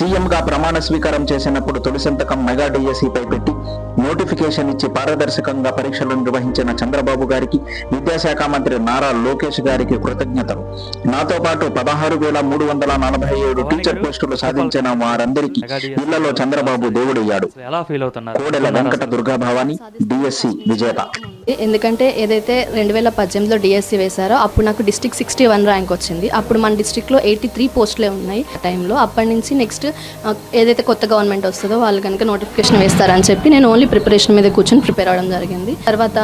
ప్రమాణ స్వీకారం చేసినప్పుడు తొలి సంతకం మెగా డిఎస్సిపై పెట్టి నోటిఫికేషన్ ఇచ్చి పారదర్శకంగా పరీక్షలు నిర్వహించిన చంద్రబాబు గారికి విద్యాశాఖ మంత్రి నారా లోకేష్ గారికి కృతజ్ఞతలు. నాతో పాటు పదహారు వేల మూడు వందల నలభై ఏడు టీచర్ పోస్టులు సాధించిన వారందరికీ ఇళ్ళలో చంద్రబాబు దేవుడయ్యాడు. అసలు ఎలా ఫీల్ అవుతున్నారు? కోడెల వెంకట దుర్గా భవాని డిఎస్సి విజేత. ఎందుకంటే ఏదైతే రెండు వేల పద్దెనిమిదిలో డిఎస్సి వేశారో అప్పుడు నాకు డిస్టిక్ సిక్స్టీ వన్ ర్యాంక్ వచ్చింది. అప్పుడు మన డిస్టిక్లో ఎయిటీ త్రీ పోస్టులే ఉన్నాయి ఆ టైంలో అప్పటి నుంచి నెక్స్ట్ ఏదైతే కొత్త గవర్నమెంట్ వస్తుందో వాళ్ళు కనుక నోటిఫికేషన్ వేస్తారని చెప్పి నేను ఓన్లీ ప్రిపరేషన్ మీద కూర్చొని ప్రిపేర్ అవడం జరిగింది. తర్వాత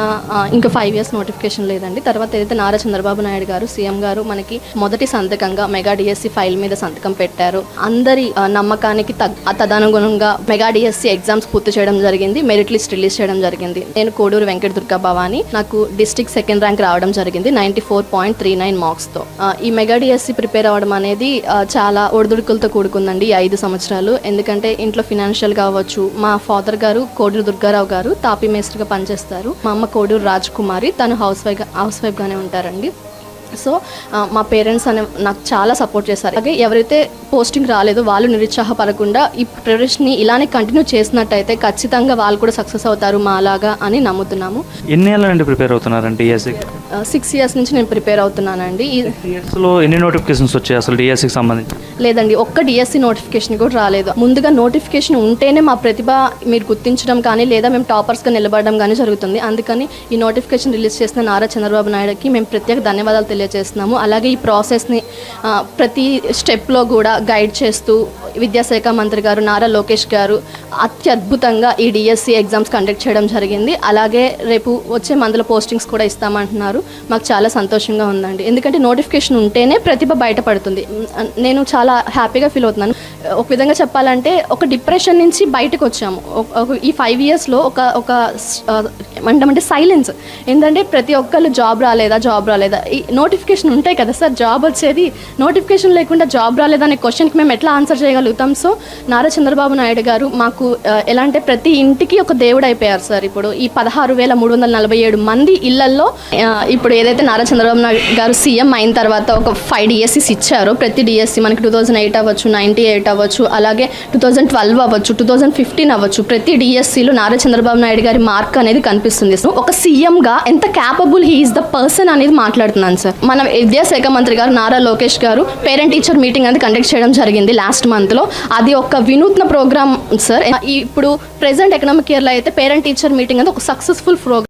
ఇంకా ఫైవ్ ఇయర్స్ నోటిఫికేషన్ లేదండి. తర్వాత ఏదైతే నారా చంద్రబాబు నాయుడు గారు సీఎం గారు మనకి మొదటి సంతకంగా మెగా డిఎస్సి ఫైల్ మీద సంతకం పెట్టారు. అందరి నమ్మకానికి తదనుగుణంగా మెగా డిఎస్సి ఎగ్జామ్స్ పూర్తి చేయడం జరిగింది. మెరిట్ లిస్ట్ రిలీజ్ చేయడం జరిగింది. నేను కోడూరు వెంకట దుర్గా భవాని. నాకు డిస్టిక్ సెకండ్ ర్యాంక్ రావడం జరిగింది ninety four point three nine మార్క్స్తో. ఈ మెగా డిఎస్సి ప్రిపేర్ అవ్వడం అనేది చాలా ఒడిదుడుకులతో కూడుకుందండి ఈ ఐదు సంవత్సరాలు. ఎందుకంటే ఇంట్లో ఫినాన్షియల్ కావచ్చు మా ఫాదర్ గారు కోడూరు దుర్గారావు గారు తాపీ మేస్త్రిగా పనిచేస్తారు. మా అమ్మ కోడూరు రాజ్ కుమారి తను హౌస్ వైఫ్ హౌస్ వైఫ్గానే ఉంటారండి. సో మా పేరెంట్స్ అనే నాకు చాలా సపోర్ట్ చేశారు. అలాగే ఎవరైతే పోస్టింగ్ రాలేదో వాళ్ళు నిరుత్సాహపడకుండా ఈ ప్రిపరేషన్ని ఇలానే కంటిన్యూ చేసినట్టయితే ఖచ్చితంగా వాళ్ళు కూడా సక్సెస్ అవుతారు మాలాగా అని నమ్ముతున్నాము. ఎన్ని నుండి ప్రిపేర్ అవుతున్నారండి సిక్స్ ఇయర్స్ నుంచి నేను ప్రిపేర్ అవుతున్నానండి. ఎన్ని నోటిఫికేషన్స్ వచ్చాయి అసలు డిఎస్సికి సంబంధించి? లేదండి ఒక్క డిఎస్సి నోటిఫికేషన్ కూడా రాలేదు. ముందుగా నోటిఫికేషన్ ఉంటేనే మా ప్రతిభ మీరు గుర్తించడం కానీ లేదా మేము టాపర్స్గా నిలబడడం కానీ జరుగుతుంది. అందుకని ఈ నోటిఫికేషన్ రిలీజ్ చేసిన నారా చంద్రబాబు నాయుడుకి మేము ప్రత్యేక ధన్యవాదాలు తెలియజేస్తున్నాము అలాగే ఈ ప్రాసెస్ని ప్రతి స్టెప్లో కూడా గైడ్ చేస్తూ విద్యాశాఖ మంత్రి గారు నారా లోకేష్ గారు అత్యద్భుతంగా ఈ డిఎస్సి ఎగ్జామ్స్ కండక్ట్ చేయడం జరిగింది. అలాగే రేపు వచ్చే మందుల పోస్టింగ్స్ కూడా ఇస్తామంటున్నారు. మాకు చాలా సంతోషంగా ఉందండి. ఎందుకంటే నోటిఫికేషన్ ఉంటేనే ప్రతిభ బయటపడుతుంది. నేను చాలా హ్యాపీగా ఫీల్ అవుతున్నాను. ఒక విధంగా చెప్పాలంటే ఒక డిప్రెషన్ నుంచి బయటకు వచ్చాము. ఈ ఫైవ్ ఇయర్స్లో ఒక ఒక అంటే సైలెన్స్ ఏంటంటే ప్రతి ఒక్కళ్ళు జాబ్ రాలేదా జాబ్ రాలేదా? ఈ నోటిఫికేషన్ ఉంటాయి కదా సార్ జాబ్ వచ్చేది. నోటిఫికేషన్ లేకుండా జాబ్ రాలేదా అనే క్వశ్చన్కి మేము ఎట్లా ఆన్సర్ చేయగలుగుతాం? సో నారా చంద్రబాబు నాయుడు గారు మాకు ఎలా అంటే ప్రతి ఇంటికి ఒక దేవుడు అయిపోయారు సార్. ఇప్పుడు ఈ పదహారు వేల మూడు వందల నలభై ఏడు మంది ఇళ్ళల్లో ఇప్పుడు ఏదైతే నారా చంద్రబాబు నాయుడు గారు సీఎం అయిన తర్వాత ఒక ఫైవ్ డిఎస్సీస్ ఇచ్చారో ప్రతి డిఎస్సి మనకి టూ థౌజండ్ ఎయిట్ అవ్వచ్చు నైంటీ ఎయిట్ అవ్వచ్చు అలాగే టూ థౌజండ్ ట్వెల్వ్ అవ్వచ్చు టూ థౌజండ్ ఫిఫ్టీన్ అవ్వచ్చు. ప్రతి డిఎస్సిలో నారా చంద్రబాబు నాయుడు గారి మార్క్ అనేది కనిపిస్తుంది. అనిపిస్తుంది ఒక సీఎంగా ఎంత క్యాపబుల్ హీఈస్ ద పర్సన్ అనేది మాట్లాడుతున్నాను సార్ మన విద్యాశాఖ మంత్రి గారు నారా లోకేష్ గారు పేరెంట్ టీచర్ మీటింగ్ అనేది కండక్ట్ చేయడం జరిగింది లాస్ట్ మంత్లో. అది ఒక వినూత్న ప్రోగ్రామ్ సార్ ఇప్పుడు ప్రెసెంట్ ఎకనామిక్ ఇయర్లో అయితే పేరెంట్ టీచర్ మీటింగ్ అనేది ఒక సక్సెస్ఫుల్ ప్రోగ్రామ్